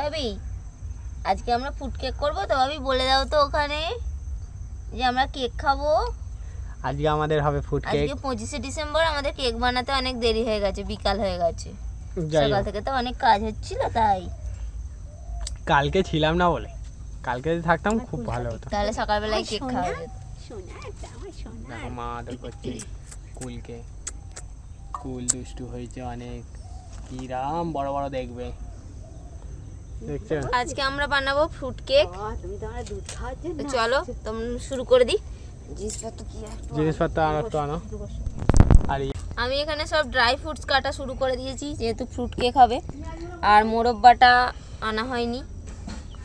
ভাবি আজকে আমরা ফুড কেক করব তো ভাবি বলে দাও তো ওখানে যে আমরা কেক খাব। আজকে আমাদের হবে ফুড কেক আজকে পঁচিশে ডিসেম্বর আমাদের কেক বানাতে অনেক দেরি হয়ে গেছে বিকাল হয়ে গেছে। সকাল থেকে তো অনেক কাজ হচ্ছিল তাই। কালকে ছিলাম না বলে। কালকে যদি থাকতাম খুব ভালো হতো। তাহলে সকালবেলায় কেক খাওয়া যেত দেখো মা আদর করছে কুলকে। কুল দুষ্টু হয়েছে অনেক। কিরাম বড় বড় দেখবে। আজকে আমরা বানাবো ফ্রুট কেক চলো তোমরা শুরু করে দিই। জিনিসপত্র কি একটু জিনিসপত্র আর একটু আনো। আর আমি এখানে সব ড্রাই ফ্রুটস কাটা শুরু করে দিয়েছি যেহেতু ফ্রুট কেক হবে। আর মোরব্বাটা আনা হয়নি।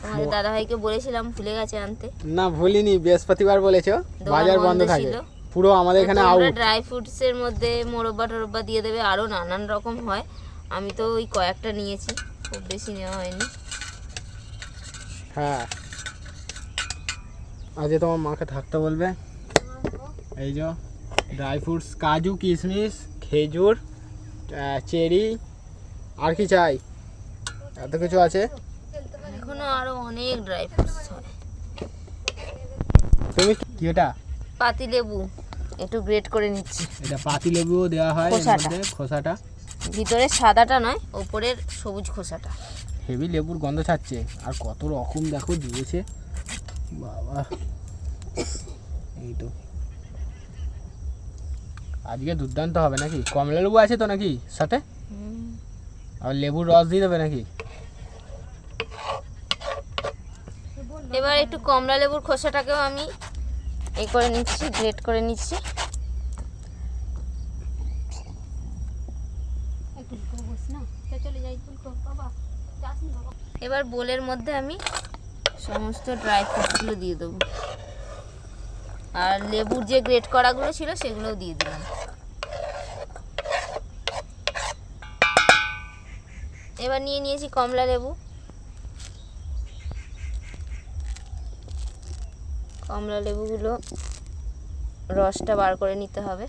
আমাদের মো- দাদাভাইকে বলেছিলাম ভুলে গেছে আনতে। না ভুলিনি বৃহস্পতিবার বলেছ। বাজার বন্ধ থাকে। ছিল। পুরো আমাদের এখানে আউট ড্রাই ফ্রুটস এর মধ্যে মোরব্বা টোরব্বা দিয়ে দেবে আরও নানান রকম হয়। আমি তো ওই কয়েকটা নিয়েছি খুব বেশি নেওয়া হয়নি। হ্যাঁ। আজকে তোমার মাকে থাকতে বলবে। এই যে ড্রাই ফ্রুটস কাজু কিশমিশ খেজুর চেরি আর কি চাই? এত কিছু আছে? এখনও আরও অনেক ড্রাই ফ্রুটস হয়। তুমি কি- এটা? পাতি লেবু। একটু গ্রেট করে নিচ্ছি। এটা পাতি লেবুও দেওয়া হয় খোসাটা। খোসাটা। ভিতরে সাদাটা নয় ওপরের সবুজ খোসাটা। হেভি লেবুর গন্ধ ছাড়ছে। আর কত রকম দেখো দিয়েছে। বাবা। এই তো। আজকে দুর্দান্ত হবে নাকি? কমলা লেবু আছে তো নাকি সাথে? আর লেবুর রস দিয়ে দেবে নাকি? এবার একটু কমলা লেবুর খোসাটাকেও আমি এ করে নিচ্ছি গ্রেট করে নিচ্ছি। এবার বোলের মধ্যে আমি সমস্ত ড্রাই ফ্রুটসগুলো দিয়ে দেবো। আর লেবুর যে গ্রেট করাগুলো ছিল সেগুলোও দিয়ে দিলাম। এবার নিয়ে নিয়েছি কমলা লেবু। কমলা লেবুগুলো রসটা বার করে নিতে হবে।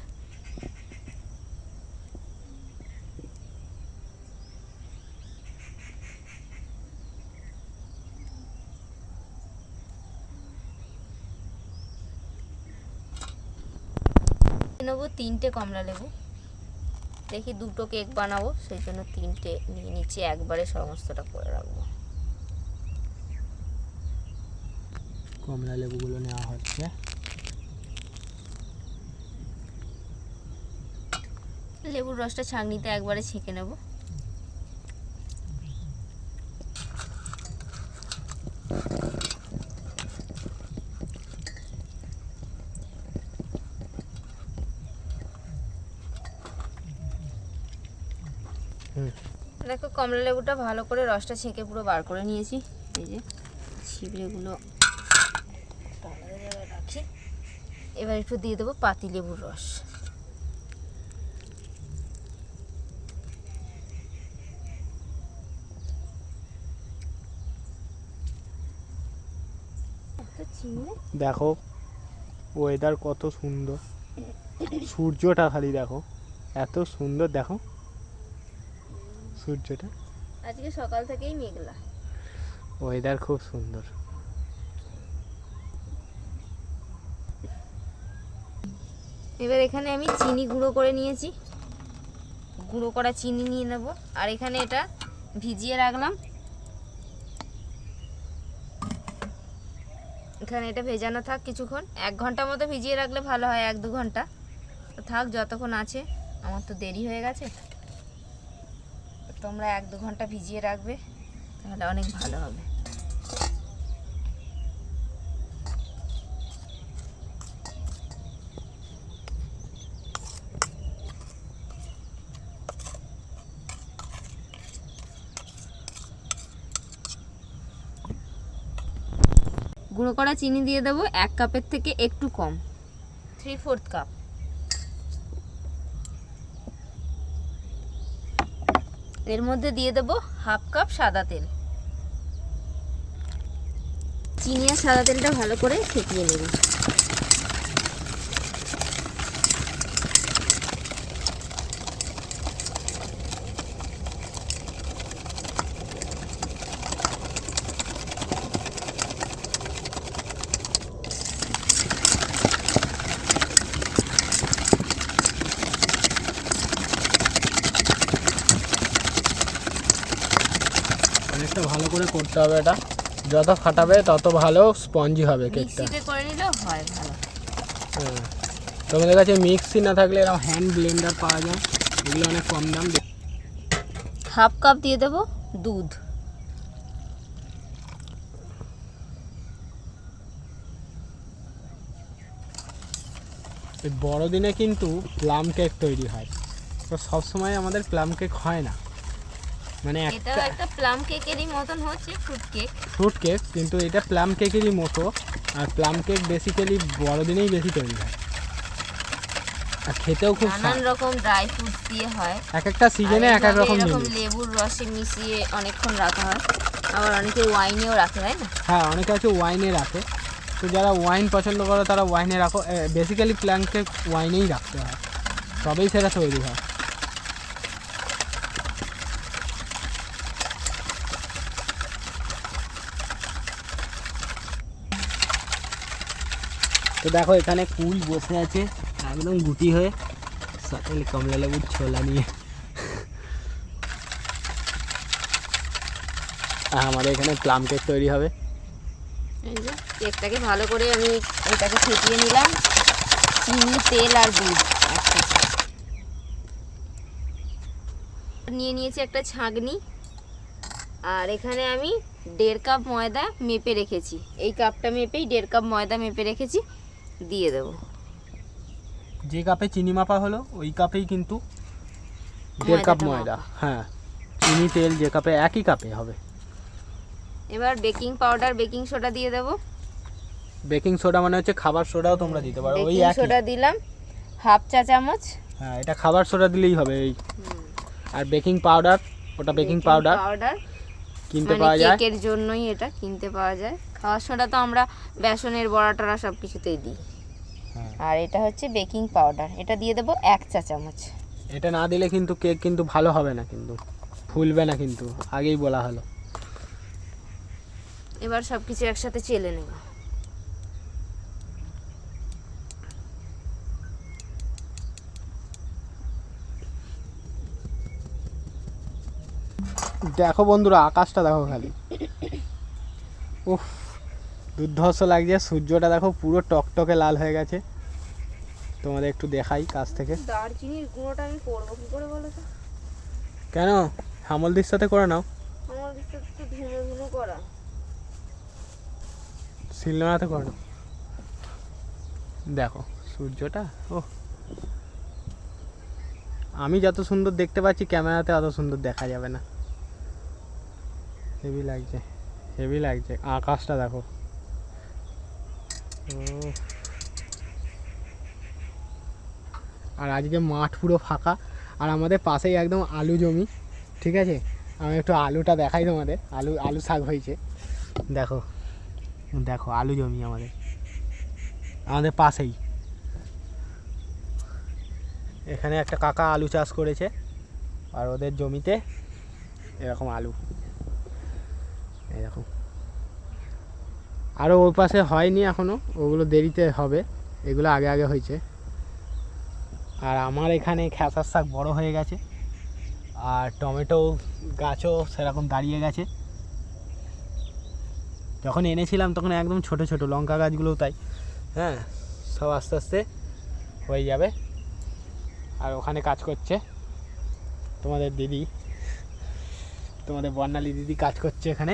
নেব তিনটে কমলা লেবু। দেখি দুটো কেক বানাবো সেই জন্য তিনটে নিয়ে নিচে একবারে সমস্তটা করে রাখব। কমলা লেবুগুলো নেওয়া হচ্ছে। লেবুর রসটা ছাঁকনিতে একবারে ছেঁকে নেব হুম। দেখো কমলা লেবুটা ভালো করে রসটা ছেঁকে পুরো বার করে নিয়েছি। এই যে ছিবড়েগুলো এবার একটু দিয়ে দেবো পাতি লেবুর রস। দেখো ওয়েদার কত সুন্দর। সূর্যটা খালি দেখো, এত সুন্দর, দেখো। সূর্যটা আজকে সকাল থেকেই মেঘলা। ওয়েদার খুব সুন্দর। এবার এখানে আমি চিনি গুঁড়ো করে নিয়েছি। গুঁড়ো করা চিনি নিয়ে নেব। আর এখানে এটা ভিজিয়ে রাখলাম। এখানে এটা ভেজানো থাক কিছুক্ষণ। এক ঘণ্টা মতো ভিজিয়ে রাখলে ভালো হয় এক দু ঘণ্টা। থাক যতক্ষণ আছে আমার তো দেরি হয়ে গেছে। তোমরা এক দু ঘণ্টা ভিজিয়ে রাখবে, তাহলে অনেক ভালো হবে। গুঁড়ো করা চিনি দিয়ে দেবো, এক কাপের থেকে একটু কম। থ্রি ফোর্থ কাপ এর মধ্যে দিয়ে দেব হাফ কাপ সাদা তেল। চিনি আর সাদা তেলটা ভালো করে ফেটিয়ে নেব। অনেকটা ভালো করে করতে হবে এটা। যত ফাটাবে তত ভালো স্পঞ্জি হবে কেকটা করে নিলেও হয় ভালো। হ্যাঁ। তোমাদের কাছে মিক্সি না থাকলে এরকম হ্যান্ড ব্লেন্ডার পাওয়া যায়। এগুলো অনেক কম দাম। হাফ কাপ দিয়ে দেবো দুধ। বড়দিনে কিন্তু প্লাম কেক তৈরি হয়। তো সবসময় আমাদের প্লাম কেক হয় না। মানে এটাও একটা প্লাম কেকেরই মতন হচ্ছে ফ্রুট কেক ফ্রুট কেক কিন্তু এটা প্লাম কেকেরই মতো। আর প্লাম কেক বেসিক্যালি বড়দিনেই বেশি তৈরি হয় আর খেতেও খুব নানান রকম ড্রাই ফ্রুটস দিয়ে হয়। এক একটা সিজনে এক এক রকম এরকম লেবুর রসে মিশিয়ে অনেকক্ষণ রাখা হয়। আবার অনেকে ওয়াইনেও রাখে তাই না? হ্যাঁ অনেকে আছে ওয়াইনে রাখে। তো যারা ওয়াইন পছন্দ করে তারা ওয়াইনে রাখো। বেসিক্যালি প্লাম কেক ওয়াইনেই রাখতে হয়। তবেই সেটা তৈরি হয়। তো দেখো এখানে কুল বসে আছে, একদম গুটি হয়ে। সাথে কমলা লেবুর ছোলা নিয়ে। আমাদের এখানে প্লাম কেক তৈরি হবে। এই যে, কেকটাকে ভালো করে আমি এটাকে ফেটিয়ে নিলাম। চিনি, তেল আর দুধ নিয়ে নিয়েছি একটা ছাঁকনি। আর এখানে আমি দেড় কাপ ময়দা মেপে রেখেছি। এই কাপটা মেপেই দেড় কাপ ময়দা মেপে রেখেছি। দিয়ে দেবো। যে কাপে চিনি মাপা হলো ওই কাপেই কিন্তু দেড় কাপ ময়দা হ্যাঁ। চিনি তেল যে কাপে একই কাপে হবে। এবার বেকিং পাউডার বেকিং সোডা দিয়ে দেবো। বেকিং সোডা মানে হচ্ছে খাবার সোডাও তোমরা দিতে পারো ওই একই। সোডা দিলাম হাফ চা চামচ। হ্যাঁ এটা খাবার সোডা দিলেই হবে এই। আর বেকিং পাউডার ওটা বেকিং পাউডার পাউডার কিনতে মানে পাওয়া যায়। কেকের জন্যই এটা কিনতে পাওয়া যায়। সোডা তো আমরা বেসনের বড়া টড়া সব কিছুতেই দিই। হ্যাঁ। আর এটা হচ্ছে বেকিং পাউডার। এটা দিয়ে দেবো এক চা চামচ। এটা না দিলে কিন্তু কেক কিন্তু ভালো হবে না কিন্তু। ফুলবে না কিন্তু। আগেই বলা হলো। এবার সব কিছু একসাথে চেলে নেব। দেখো বন্ধুরা আকাশটা দেখো খালি। উফ। দুর্ধর্ষ লাগছে সূর্যটা দেখো পুরো টকটকে লাল হয়ে গেছে। তোমাদের একটু দেখাই কাছ থেকে। দারচিনির গুঁড়োটা আমি করব কি করে বলো তো? কেন? হামলদির সাথে করে নাও। আমার কাছে তো ধুনো ধুনো করা। শিলনোড়াতে করে নাও। দেখো সূর্যটা ও আমি যত সুন্দর দেখতে পাচ্ছি ক্যামেরাতে অত সুন্দর দেখা যাবে না। হেভি লাগছে হেভি লাগছে। আকাশটা দেখো। আর আজকে মাঠ পুরো ফাঁকা, আর আমাদের পাশেই একদম আলু জমি, ঠিক আছে? আমি একটু আলুটা দেখাই তোমাদের, আলু আলু শাক হয়েছে। দেখো দেখো, আলু জমি আমাদের। আমাদের পাশেই। এখানে একটা কাকা আলু চাষ করেছে, আর ওদের জমিতে এরকম আলু। এরকম আরও ওই পাশে হয়নি এখনও ওগুলো দেরিতে হবে, এগুলো আগে আগে হয়েছে। আর আমার এখানে খেসার শাক বড় হয়ে গেছে, আর টমেটো গাছও সেরকম দাঁড়িয়ে গেছে। যখন এনেছিলাম তখন একদম ছোট ছোট, লঙ্কা গাছগুলোও তাই। হ্যাঁ সব আস্তে আস্তে হয়ে যাবে। আর ওখানে কাজ করছে তোমাদের দিদি, তোমাদের বর্ণালী দিদি কাজ করছে এখানে।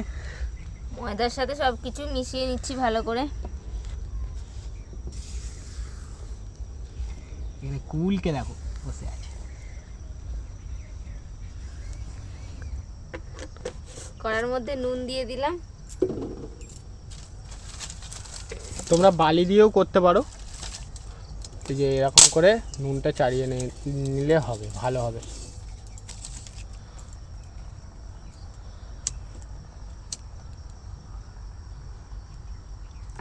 ময়দার সাথে সব কিছু মিশিয়ে নিচ্ছি ভালো করে। এখানে কুলকে দেখো বসে আছে। কড়ার মধ্যে নুন দিয়ে দিলাম। তোমরা বালি দিয়েও করতে পারো। যে এরকম করে নুনটা চাড়িয়ে নিলে হবে ভালো হবে।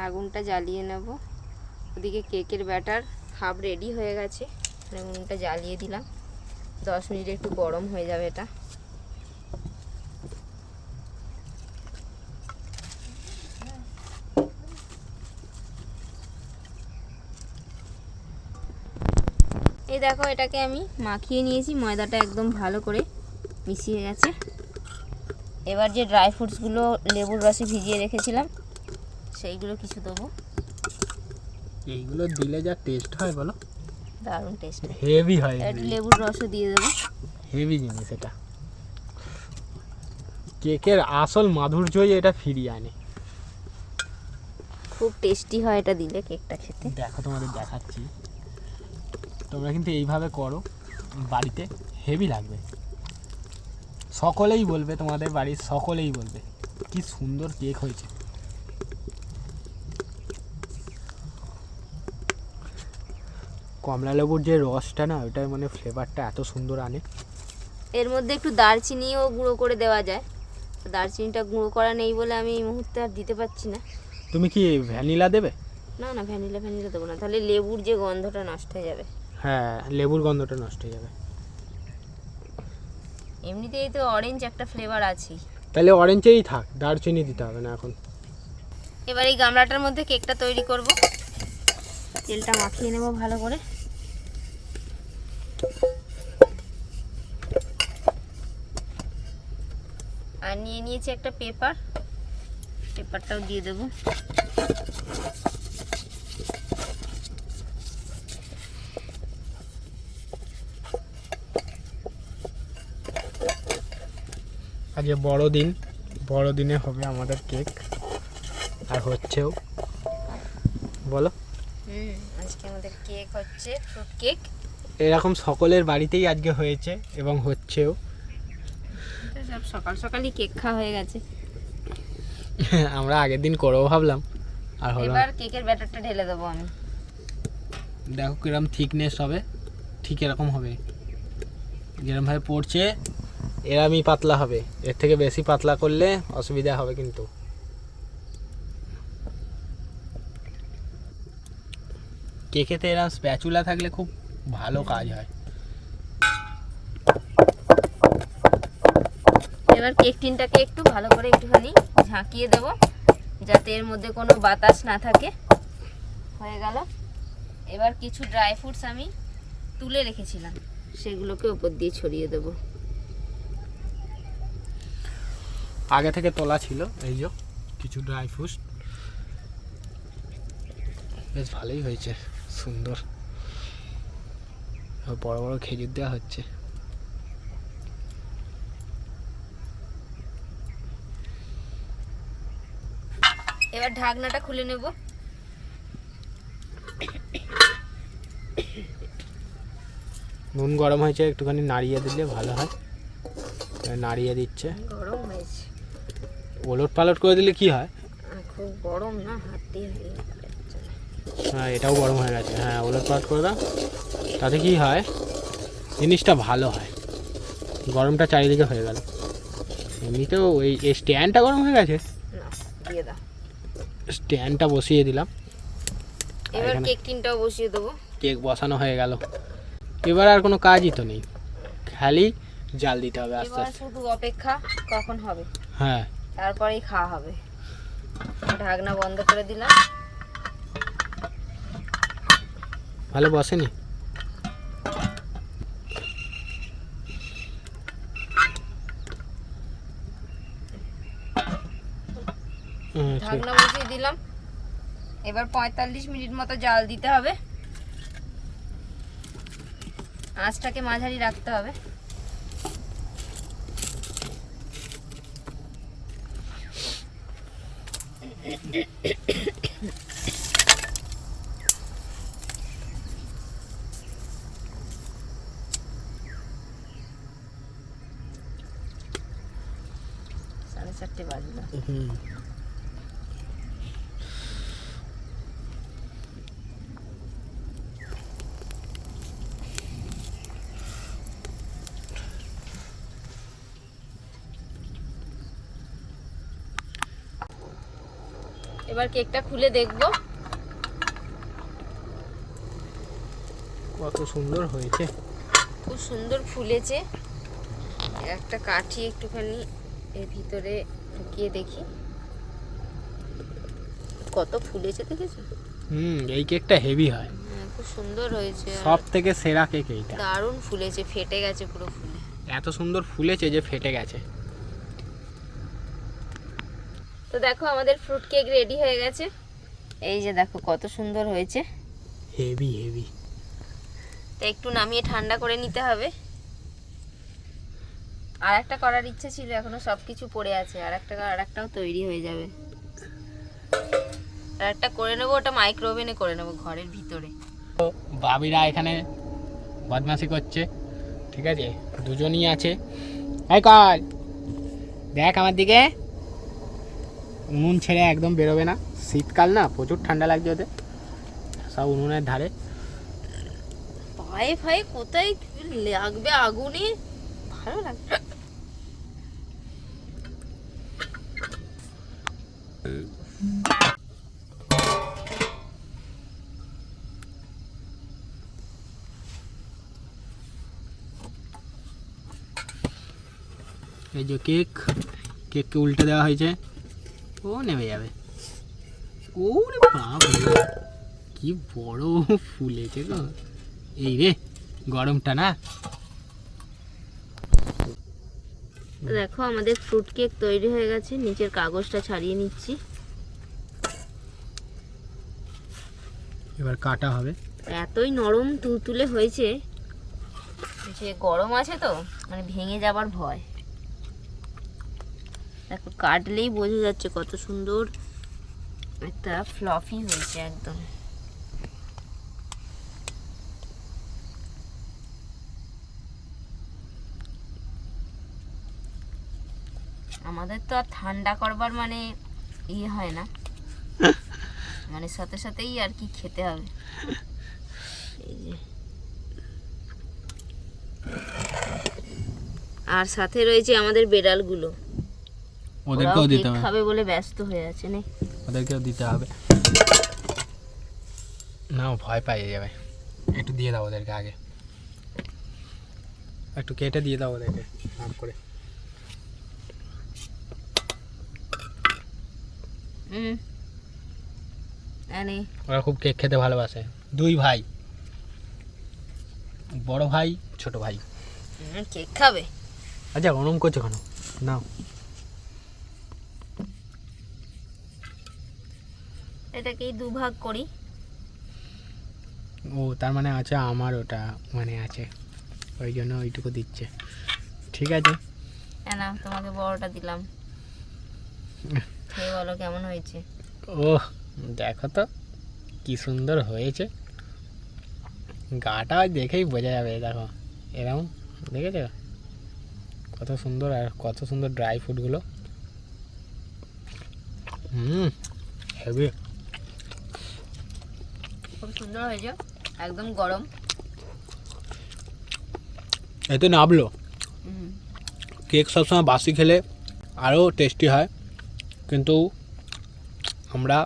আগুনটা জ্বালিয়ে নেব। ওদিকে কেকের ব্যাটার হাফ রেডি হয়ে গেছে। আগুনটা জ্বালিয়ে দিলাম। দশ মিনিট একটু গরম হয়ে যাবে এটা। এই দেখো, এটাকে আমি মাখিয়ে নিয়েছি। ময়দাটা একদম ভালো করে মিশিয়ে গেছে। এবার যে ড্রাই ফ্রুটসগুলো লেবুর রসে ভিজিয়ে রেখেছিলাম সেইগুলো কিছু দেবো। এইগুলো দিলে যা টেস্ট হয় বলো। দারুণ টেস্ট হেভি হয় একটু লেবুর রসও দিয়ে দেবো। হেভি জিনিস এটা। কেকের আসল মাধুর্যই এটা ফিরিয়ে আনে। খুব টেস্টি হয় এটা দিলে কেকটা খেতে। দেখো তোমাদের দেখাচ্ছি। তোমরা কিন্তু এইভাবে করো। বাড়িতে হেভি লাগবে। সকলেই বলবে তোমাদের বাড়ির সকলেই বলবে কি সুন্দর কেক হয়েছে। কমলা লেবুর যে রসটা না ওটার মানে ফ্লেভারটা এত সুন্দর আনে। এর মধ্যে একটু দারচিনিও গুঁড়ো করে দেওয়া যায়। দারচিনিটা গুঁড়ো করা নেই বলে আমি এই মুহূর্তে আর দিতে পারছি না। তুমি কি ভ্যানিলা দেবে? না না ভ্যানিলা ভ্যানিলা দেবো না। তাহলে লেবুর যে গন্ধটা নষ্ট হয়ে যাবে। হ্যাঁ লেবুর গন্ধটা নষ্ট হয়ে যাবে। এমনিতেই তো অরেঞ্জ একটা ফ্লেভার আছেই। তাহলে অরেঞ্জেই থাক দারচিনি দিতে হবে না এখন। এবার এই গামলাটার মধ্যে কেকটা তৈরি করব। তেলটা মাখিয়ে নেব ভালো করে। আর নিয়ে নিয়েছি একটা পেপার। পেপারটাও দিয়ে দেবো। আজকে বড়দিন। বড়দিনে হবে আমাদের কেক। আর হচ্ছেও। বলো। হুম আজকে আমাদের কেক হচ্ছে ফ্রুট কেক। এরকম সকলের বাড়িতেই আজকে হয়েছে এবং হচ্ছেও। সব সকাল সকালই কেক খাওয়া হয়ে গেছে। আমরা আগের দিন করব ভাবলাম আর হলো। এবার কেকের ব্যাটারটা ঢেলে দেবো আমি। দেখো কিরম থিকনেস হবে ঠিক এরকম হবে। যেরমভাবে পড়ছে এরমই পাতলা হবে। এর থেকে বেশি পাতলা করলে অসুবিধা হবে কিন্তু। কেকেতে এরম স্প্যাচুলা থাকলে খুব ভালো কাজ হয়। এবার কেক টিনটাকে একটু ভালো করে একটুখানি ঝাঁকিয়ে দেব যাতে এর মধ্যে কোনো বাতাস না থাকে। হয়ে গেল। এবার কিছু ড্রাই ফ্রুটস আমি তুলে রেখেছিলাম সেগুলোকে উপর দিয়ে ছড়িয়ে দেব। আগে থেকে তোলা ছিল এই যে কিছু ড্রাই ফ্রুটস বেশ ভালোই হয়েছে সুন্দর। বড় বড় খেজুর দেওয়া হচ্ছে। এবার ঢাকনাটা খুলে নেব। নুন গরম হয়েছে একটুখানি নাড়িয়ে দিলে ভালো হয়। নাড়িয়ে দিচ্ছে। গরম হয়েছে। ওলট পালট করে দিলে কি হয়? খুব গরম না হাত হয়ে এটাও গরম হয়ে গেছে। হ্যাঁ ওলট পালট করে দাও। তাতে কি হয়? জিনিসটা ভালো হয়। গরমটা চারিদিকে হয়ে গেল। এমনিতেও ওই এই স্ট্যান্ডটা গরম হয়ে গেছে। স্ট্যান্ডটা বসিয়ে দিলাম। এবার কেক টিনটাও বসিয়ে দেবো। কেক বসানো হয়ে গেল। এবার আর কোনো কাজই তো নেই। খালি জাল দিতে হবে আস্তে আস্তে। শুধু অপেক্ষা কখন হবে। হ্যাঁ। তারপরেই খাওয়া হবে। ঢাকনা বন্ধ করে দিলাম। ভালো বসেনি? ঢাকনা বসিয়ে দিলাম। এবার পঁয়তাল্লিশ মিনিট মতো জাল দিতে হবে। আঁচটাকে মাঝারি রাখতে হবে সাড়ে চারটে বাজলো হুম। এবার কেকটা খুলে দেখব। কত সুন্দর হয়েছে। খুব সুন্দর ফুলেছে। একটা কাঠি একটুখানি এর ভিতরে ঢুকিয়ে দেখি। কত ফুলেছে দেখেছ? হুম এই কেকটা হেভি হয়। হ্যাঁ, খুব সুন্দর হয়েছে। সব থেকে সেরা কেক এইটা। দারুণ ফুলেছে ফেটে গেছে পুরো ফুলে। এত সুন্দর ফুলেছে যে ফেটে গেছে। তো দেখো আমাদের ফ্রুট কেক রেডি হয়ে গেছে। এই যে দেখো কত সুন্দর হয়েছে। হেভি হেভি তো একটু নামিয়ে ঠান্ডা করে নিতে হবে। আর একটা করার ইচ্ছে ছিল এখনও সব কিছু পড়ে আছে। আর একটা আর একটাও তৈরি হয়ে যাবে। আর একটা করে নেব ওটা মাইক্রো ওভেনে করে নেব ঘরের ভিতরে। বাবিরা এখানে বদমাশি করছে ঠিক আছে? দুজনই আছে। এই কাল দেখ আমার দিকে। উনুন ছেড়ে একদম বেরোবে না। শীতকাল না প্রচুর ঠান্ডা লাগছে ওদের সব উনুনের ধারে। পায়ে ফায়ে কোথায় লাগবে আগুনে? ভালো লাগবে এই যে কেক কেককে উল্টে দেওয়া হয়েছে। ও নেমে যাবে। ও রে বাবা কি বড় ফুলেছে গো। এই রে গরমটা না। দেখো আমাদের ফ্রুট কেক তৈরি হয়ে গেছে। নিচের কাগজটা ছাড়িয়ে নিচ্ছি। এবার কাটা হবে। এতই নরম তুলতুলে হয়েছে। যে গরম আছে তো মানে ভেঙে যাবার ভয়। দেখো কাটলেই বোঝা যাচ্ছে কত সুন্দর একটা ফ্লফি হয়েছে একদম। আমাদের তো আর ঠান্ডা করবার মানে ইয়ে হয় না। মানে সাথে সাথেই আর কি খেতে হবে। আর সাথে রয়েছে আমাদের বেড়ালগুলো। ওদেরকেও দিতে হবে। খাবে বলে ব্যস্ত হয়ে আছে নে। ওদেরকেও দিতে হবে। না ভয় পাইয়ে যাবে। একটু দিয়ে দাও ওদেরকে আগে। একটু কেটে দিয়ে দাও ওদেরকে হাফ করে। ওরা খুব কেক খেতে ভালোবাসে। দুই ভাই। বড় ভাই ছোট ভাই। কেক খাবে। আচ্ছা ওরম করছ কেন? নাও। এটাকেই দুভাগ করি। ও তার মানে আছে আমার ওটা মানে আছে। ওই জন্য ওইটুকু দিচ্ছে। ঠিক আছে। না তোমাকে বড়টা দিলাম। খেয়ে বলো কেমন হয়েছে? ও দেখো তো কি সুন্দর হয়েছে। গাটা দেখেই বোঝা যাবে দেখো। এরকম দেখেছ? কত সুন্দর আর কত সুন্দর ড্রাই ফ্রুটগুলো হুম হেভি। খুব সুন্দর হয়েছে। একদম গরম। এতে নাবলো। কেক সবসময় বাসি খেলে আরও টেস্টি হয়। কিন্তু আমরা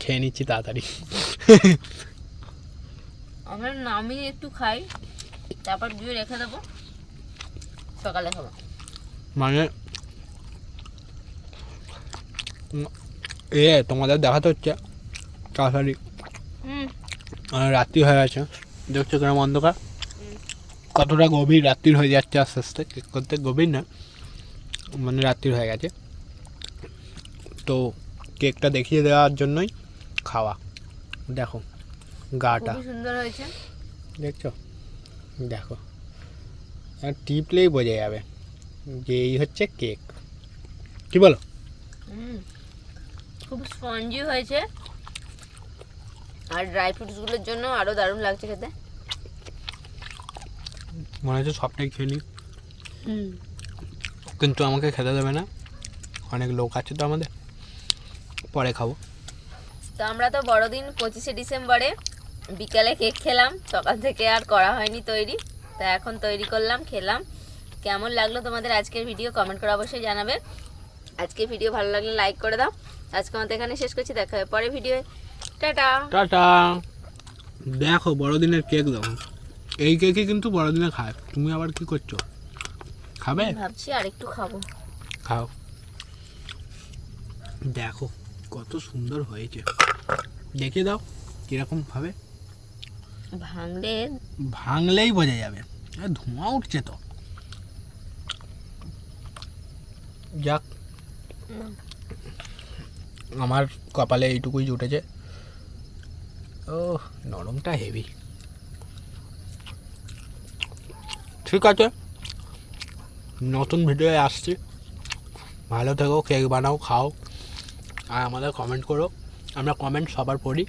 খেয়ে নিচ্ছি তাড়াতাড়ি। আমরা নামিয়ে একটু খাই তারপর দিয়ে রেখে দেবো। সকালে খাব। মানে এ তোমাদের দেখাতে হচ্ছে তাড়াতাড়ি। রাত্রি হয়ে গেছে। দেখছ কেরম অন্ধকার? কতটা গভীর রাত্রির হয়ে যাচ্ছে আস্তে আস্তে কেক করতে গভীর না মানে রাত্রির হয়ে গেছে। তো কেকটা দেখিয়ে দেওয়ার জন্যই খাওয়া। দেখো গাটা। সুন্দর হয়েছে। দেখছ? দেখো। আর টিপলেই বোঝা যাবে যে এই হচ্ছে কেক। কি বলো? খুব স্পঞ্জি হয়েছে। আর ড্রাই ফ্রুটসগুলোর জন্য আরও দারুণ লাগছে খেতে। মনে হচ্ছে সবটাই খেয়ে নিই। হুম। কিন্তু আমাকে খেতে দেবে না। অনেক লোক আছে তো আমাদের। পরে খাব। তো আমরা তো বড়দিন পঁচিশে ডিসেম্বরে বিকালে কেক খেলাম। সকাল থেকে আর করা হয়নি তৈরি। তা এখন তৈরি করলাম খেলাম। কেমন লাগল তোমাদের আজকের ভিডিও কমেন্ট করে অবশ্যই জানাবে। আজকের ভিডিও ভালো লাগলে লাইক করে দাও। আজকে আমাদের এখানে শেষ করছি। দেখা হবে পরে ভিডিও টাটা। টাটা। দেখো বড়দিনের কেক দেখো এই কেকই কিন্তু বড়দিনে খায়। তুমি আবার কি করছ? খাবে? ভাবছি আর একটু খাব। খাও। দেখো কত সুন্দর হয়েছে। দেখিয়ে দাও কীরকম ভাবে। ভাঙলে ভাঙলেই বোঝা যাবে। ধোঁয়া উঠছে তো। যাক। আমার কপালে এইটুকুই জুটেছে। ও নরমটা হেভি ঠিক আছে। নতুন ভিডিওয়ে আসছি। ভালো থেকো কেক বানাও, খাও। আর আমাদের কমেন্ট করো। আমরা কমেন্ট সবার পড়ি।